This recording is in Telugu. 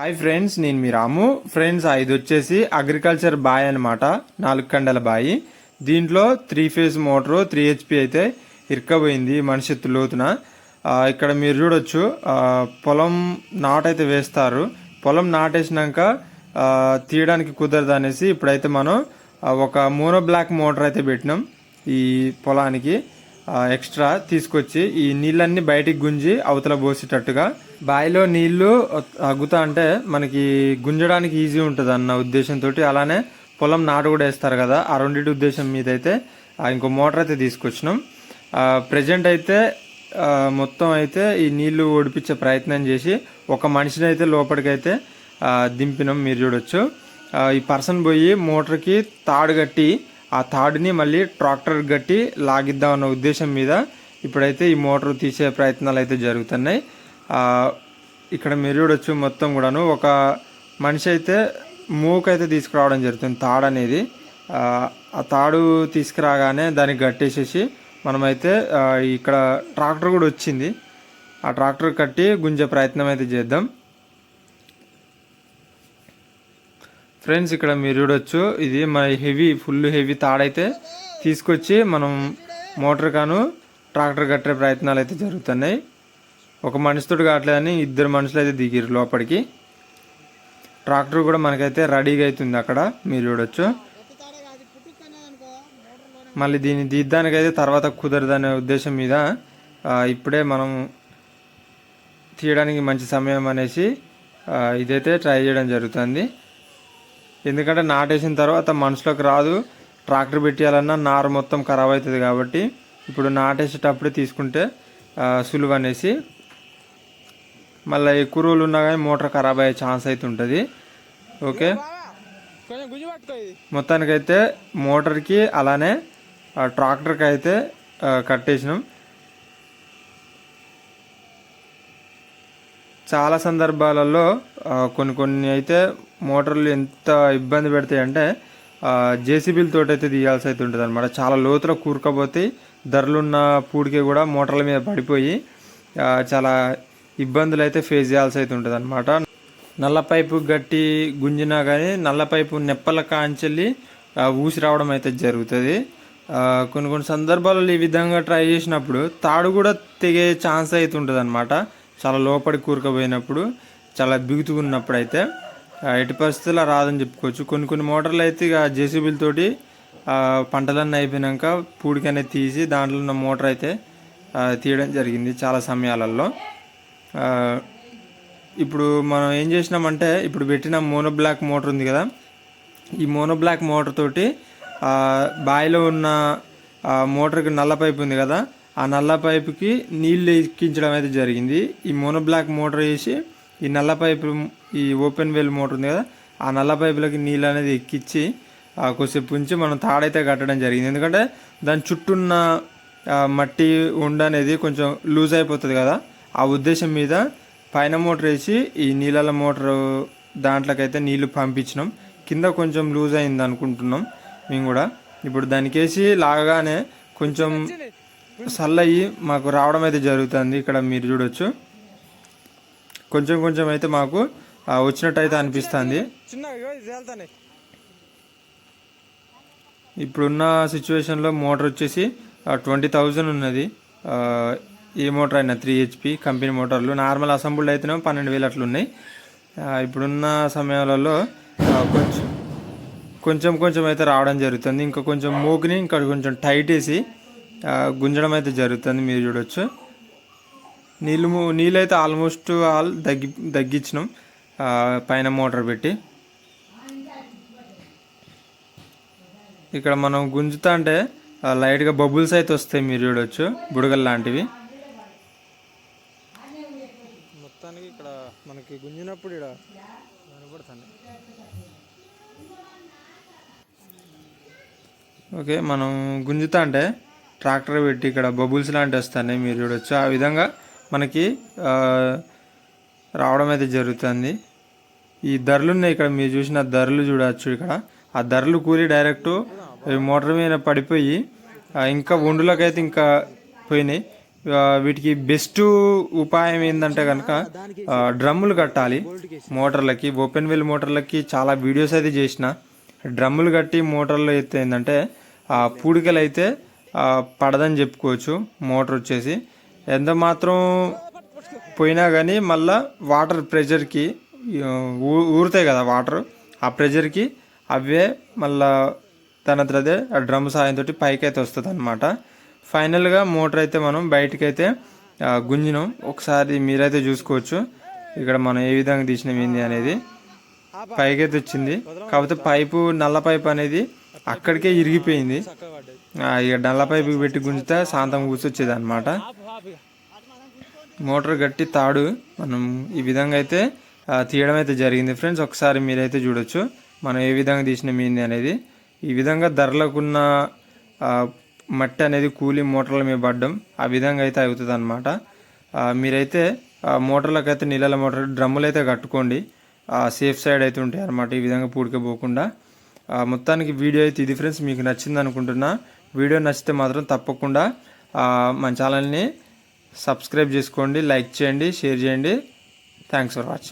హాయ్ ఫ్రెండ్స్ నేను మీ రాము. ఫ్రెండ్స్ ఇది వచ్చేసి అగ్రికల్చర్ బాయ్ అనమాట నాలుగు కండల బాయి. దీంట్లో three phase motor three HP అయితే ఇరుక్కపోయింది మనిషి ఎత్తు లోతున ఇక్కడ మీరు చూడొచ్చు పొలం నాటైతే వేస్తారు. పొలం నాటేసినాక తీయడానికి కుదరదు అనేసి ఇప్పుడైతే మనం ఒక మోనో బ్లాక్ మోటార్ అయితే పెట్టినాం ఈ పొలానికి. ఎక్స్ట్రా తీసుకొచ్చి ఈ నీళ్ళన్నీ బయటికి గుంజి అవతల పోసేటట్టుగా. బావిలో నీళ్ళు అగ్గుతా అంటే మనకి గుంజడానికి ఈజీ ఉంటుంది అన్న ఉద్దేశంతో అలానే పొలం నాటు కూడా వేస్తారు కదా ఆ రెండింటి ఉద్దేశం మీద అయితే ఇంకో మోటార్ అయితే తీసుకొచ్చినాం. ప్రజెంట్ అయితే మొత్తం అయితే ఈ నీళ్ళు ఓడిపించే ప్రయత్నం చేసి ఒక మనిషిని అయితే లోపలికైతే దింపినాం మీరు చూడొచ్చు. ఈ పర్సన్ పోయి మోటార్కి తాడు కట్టి ఆ తాడుని మళ్ళీ ట్రాక్టర్ కట్టి లాగిద్దాం అన్న ఉద్దేశం మీద ఇప్పుడైతే ఈ మోటార్ తీసే ప్రయత్నాలు అయితే జరుగుతున్నాయి ఇక్కడ మీరు చూడొచ్చు మొత్తం కూడాను. ఒక మనిషి అయితే మూకైతే అయితే తీసుకురావడం జరుగుతుంది తాడు అనేది. ఆ, తాడు తీసుకురాగానే దానికి గట్టేసేసి మనమైతే ఇక్కడ ట్రాక్టర్ కూడా వచ్చింది. ఆ ట్రాక్టర్ కట్టి గుంజే ప్రయత్నం అయితే చేద్దాం. ఫ్రెండ్స్ ఇక్కడ మీరు చూడొచ్చు. ఇది మన హెవీ ఫుల్ హెవీ తాడైతే తీసుకొచ్చి మనం మోటార్ కాను ట్రాక్టర్ కట్టే ప్రయత్నాలు అయితే జరుగుతున్నాయి. ఒక మనిషితోటి కావట్లేదని ఇద్దరు మనుషులు అయితే దిగిరు లోపలికి. ట్రాక్టర్ కూడా మనకైతే రెడీగా అవుతుంది అక్కడ. మీరు చూడొచ్చు. మళ్ళీ దీన్ని దిద్దానికైతే తర్వాత కుదరదనే ఉద్దేశం మీద ఇప్పుడే మనం తీయడానికి మంచి సమయం అనేసి ఇదైతే ట్రై చేయడం జరుగుతుంది. ఎందుకంటే నాటేసిన తర్వాత మనుషులకు రాదు. ట్రాక్టర్ పెట్టేయాలన్నా నారు మొత్తం ఖరాబ్ అవుతుంది కాబట్టి ఇప్పుడు నాటేసేటప్పుడే తీసుకుంటే సులువు అనేసి. మళ్ళీ ఎక్కువ రోజులు ఉన్నా కానీ మోటార్ ఖరాబ్ అయ్యే ఛాన్స్ అయితే ఉంటుంది. ఓకే? మొత్తానికైతే మోటార్కి అలానే ట్రాక్టర్కి అయితే కట్టేసినాం. చాలా సందర్భాలలో కొన్ని కొన్ని అయితే మోటార్లు ఎంత ఇబ్బంది పెడతాయి అంటే జేసీబీలతో అయితే తీయాల్సి అయితే ఉంటుంది అనమాట చాలా లోతులో కూరుకపోతే ధరలున్న పూడికి కూడా మోటార్ల మీద పడిపోయి చాలా ఇబ్బందులు అయితే ఫేస్ చేయాల్సి అయితే ఉంటుంది అనమాట నల్ల పైపు గట్టి గుంజినా కానీ నల్ల పైపు నెప్పల కాంచెల్లి ఊసి రావడం అయితే జరుగుతుంది. కొన్ని కొన్ని సందర్భాలలో ఈ విధంగా ట్రై చేసినప్పుడు తాడు కూడా తెగే ఛాన్స్ అయితే ఉంటుంది అనమాట చాలా లోపలికి కూరుకుపోయినప్పుడు చాలా బిగుతున్నప్పుడు అయితే ఎట్టి పరిస్థితుల్లో రాదని చెప్పుకోవచ్చు. కొన్ని కొన్ని మోటార్లు అయితే ఇక జేసీబీలతోటి పంటలన్నీ అయిపోయినాక పూడికనే తీసి దాంట్లో ఉన్న మోటార్ అయితే తీయడం జరిగింది చాలా సమయాలలో. ఇప్పుడు మనం ఏం చేసినామంటే ఇప్పుడు పెట్టిన మోనో బ్లాక్ మోటార్ ఉంది కదా ఈ మోనో బ్లాక్ మోటార్ తోటి బావిలో ఉన్న మోటార్కి నల్ల పైపు ఉంది కదా ఆ నల్ల పైపుకి నీళ్ళు ఎక్కించడం అయితే జరిగింది. ఈ మోనో బ్లాక్ మోటార్ వేసి ఈ నల్ల పైపు ఈ ఓపెన్ వెల్ మోటార్ ఉంది కదా ఆ నల్ల పైపులకి నీళ్ళు అనేది ఎక్కించి ఆ, కొద్దిసేపు ఉంచి మనం తాడైతే కట్టడం జరిగింది. ఎందుకంటే దాని చుట్టూ ఉన్న ఆ, మట్టి ఉండ అనేది కొంచెం లూజ్ అయిపోతుంది కదా. ఆ ఉద్దేశం మీద పైన మోటార్ వేసి ఈ నీళ్ళ మోటార్ దాంట్లోకైతే నీళ్ళు పంపించినాం. కింద కొంచెం లూజ్ అయింది అనుకుంటున్నాం మేము కూడా. ఇప్పుడు దానికి వేసి లాగానే కొంచెం సల్లయి మాకు రావడం అయితే జరుగుతుంది. ఇక్కడ మీరు చూడొచ్చు. కొంచెం కొంచెం అయితే మాకు వచ్చినట్టు అయితే అనిపిస్తుంది. ఇప్పుడున్న సిచ్యువేషన్లో మోటార్ వచ్చేసి ట్వంటీ థౌజండ్ ఉన్నది. ఏ మోటార్ అయినా త్రీ హెచ్పి కంపెనీ మోటార్లు. నార్మల్ అసెంబుల్డ్ అయితేనేమో పన్నెండు వేలు అట్లున్నాయి. ఇప్పుడున్న సమయాలలో కొంచెం కొంచెం కొంచెం అయితే రావడం జరుగుతుంది. ఇంకా కొంచెం మూకిని ఇంకా కొంచెం టైట్ వేసి గుంజడం అయితే జరుగుతుంది. మీరు చూడొచ్చు. నీళ్ళు ము- నీళ్ళు అయితే ఆల్మోస్ట్ ఆల్ దగ్గి తగ్గించినాం పైన మోటార్ పెట్టి. ఇక్కడ మనం గుంజుతా అంటే లైట్గా బబుల్స్ అయితే వస్తాయి మీరు చూడొచ్చు బుడగలు లాంటివి. మొత్తానికి ఇక్కడ మనకి గుంజినప్పుడు ఇక్కడ కనపడుతుంది. ఓకే మనం గుంజుతా అంటే ట్రాక్టర్ పెట్టి ఇక్కడ బబుల్స్ లాంటివి వస్తున్నాయి మీరు చూడొచ్చు. ఆ విధంగా మనకి రావడం అయితే జరుగుతుంది. ఈ ధరలు ఉన్నాయి ఇక్కడ మీరు చూసిన ధరలు చూడవచ్చు ఇక్కడ. ఆ ధరలు కూలి డైరెక్ట్ మోటార్ మీద పడిపోయి ఇంకా ఇంకా ఒండులకైతే ఇంకా పోయినాయి. వీటికి బెస్ట్ ఉపాయం ఏంటంటే కనుక డ్రమ్ములు కట్టాలి మోటార్లకి. ఓపెన్ వెల్ మోటార్లకి చాలా వీడియోస్ అయితే చేసిన. డ్రమ్ములు కట్టి మోటార్లు అయితే ఏంటంటే ఆ పూడికలు అయితే పడదని చెప్పుకోవచ్చు. మోటార్ వచ్చేసి ఎంత మాత్రం పోయినా కానీ మళ్ళా వాటర్ ప్రెషర్కి ఊ- ఊరుతాయి కదా వాటర్. ఆ ప్రెషర్కి అవే మళ్ళా తన అదే ఆ డ్రమ్ సాయంతో పైకి అయితే వస్తుంది అనమాట ఫైనల్గా మోటార్ అయితే మనం బయటకైతే గుంజినం. ఒకసారి మీరైతే చూసుకోవచ్చు ఇక్కడ మనం ఏ విధంగా తీసినాం ఏంది అనేది. పైకి అయితే వచ్చింది. కాకపోతే పైపు నల్ల పైప్ అనేది అక్కడికే ఇరిగిపోయింది. ఇక నల్ల పైపు పెట్టి గుంజితే శాంతం కూర్చొచ్చేది అనమాట మోటార్ గట్టి తాడు మనం ఈ విధంగా అయితే తీయడం అయితే జరిగింది. ఫ్రెండ్స్ ఒకసారి మీరైతే చూడొచ్చు. మనం ఏ విధంగా తీసిన మీంది అనేది. ఈ విధంగా ధరలకున్న మట్టి అనేది కూలి మోటార్ల మీద పడ్డం ఆ విధంగా అయితే అవుతుంది అనమాట మీరైతే ఆ, మోటార్లకు అయితే నీళ్ళ మోటార్ డ్రమ్ములు అయితే కట్టుకోండి. సేఫ్ సైడ్ అయితే ఉంటాయి అనమాట ఈ విధంగా పూడికపోకుండా. మొత్తానికి వీడియో అయితే ఇది ఫ్రెండ్స్. మీకు నచ్చింది అనుకుంటున్నా. వీడియో నచ్చితే మాత్రం తప్పకుండా మన ఛానల్ని సబ్స్క్రైబ్ చేసుకోండి లైక్ చేయండి షేర్ చేయండి. Thanks for watching